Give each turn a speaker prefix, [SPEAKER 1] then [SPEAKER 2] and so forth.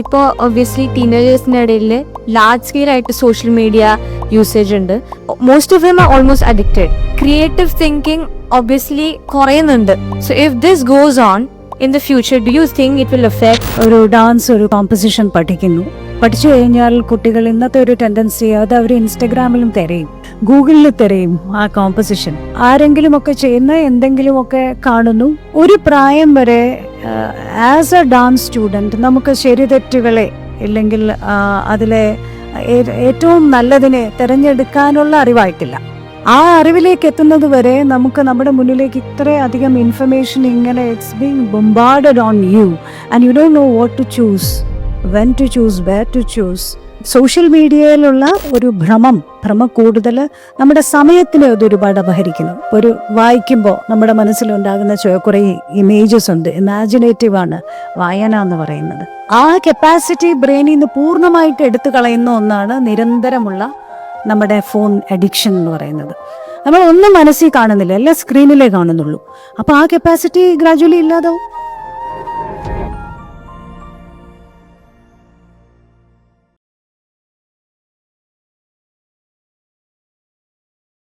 [SPEAKER 1] ഇപ്പോൾ ഒബ്വിയസ്ലി ഇടയിൽ large scale ആയിട്ട് സോഷ്യൽ മീഡിയ യൂസേജ് ഉണ്ട്. Most of them are almost addicted creative thinking obviously കുറയുന്നുണ്ട്. So if this goes on in the future do you think it will affect
[SPEAKER 2] ഒരു dance ഒരു composition പഠിക്കുന്നു. പഠിച്ചു കഴിഞ്ഞാൽ കുട്ടികൾ ഇന്നത്തെ ഒരു ടെൻഡൻസി അത് അവർ ഇൻസ്റ്റഗ്രാമിലും തിരയും. ഗൂഗിളിൽ തിരയും ആ കോമ്പസിഷൻ ആരെങ്കിലും ഒക്കെ ചെയ്യുന്ന എന്തെങ്കിലുമൊക്കെ കാണുന്നു. ഒരു പ്രായം വരെ ആസ് എ ഡാൻസ് സ്റ്റുഡന്റ് നമുക്ക് ശരിതെറ്റുകളെ ഇല്ലെങ്കിൽ അതിലെ ഏറ്റവും നല്ലതിനെ തിരഞ്ഞെടുക്കാനുള്ള അറിവായിട്ടില്ല. ആ അറിവിലേക്ക് എത്തുന്നത് വരെ നമുക്ക് നമ്മുടെ മുന്നിലേക്ക് ഇത്രയധികം ഇൻഫർമേഷൻ ഇങ്ങനെ it's being bombarded on you and you don't know what to choose when to choose where to choose social മീഡിയയിലുള്ള ഒരു ഭ്രമം ഭ്രമം കൂടുതൽ നമ്മുടെ സമയത്തിനെ അത് ഒരുപാട് അപഹരിക്കുന്നു. ഒരു വായിക്കുമ്പോൾ നമ്മുടെ മനസ്സിലുണ്ടാകുന്ന കുറെ ഇമേജസ് ഉണ്ട്. ഇമാജിനേറ്റീവ് ആണ് വായന എന്ന് പറയുന്നത്. ആ കപ്പാസിറ്റി ബ്രെയിനിൽ നിന്ന് പൂർണമായിട്ട് എടുത്തു കളയുന്ന ഒന്നാണ് നിരന്തരമുള്ള നമ്മുടെ ഫോൺ അഡിക്ഷൻ എന്ന് പറയുന്നത്. നമ്മൾ ഒന്നും മനസ്സിൽ കാണുന്നില്ല എല്ലാം സ്ക്രീനിലേ കാണുന്നുള്ളൂ. അപ്പോൾ ആ കപ്പാസിറ്റി ഗ്രാജുവലി ഇല്ലാതാവും.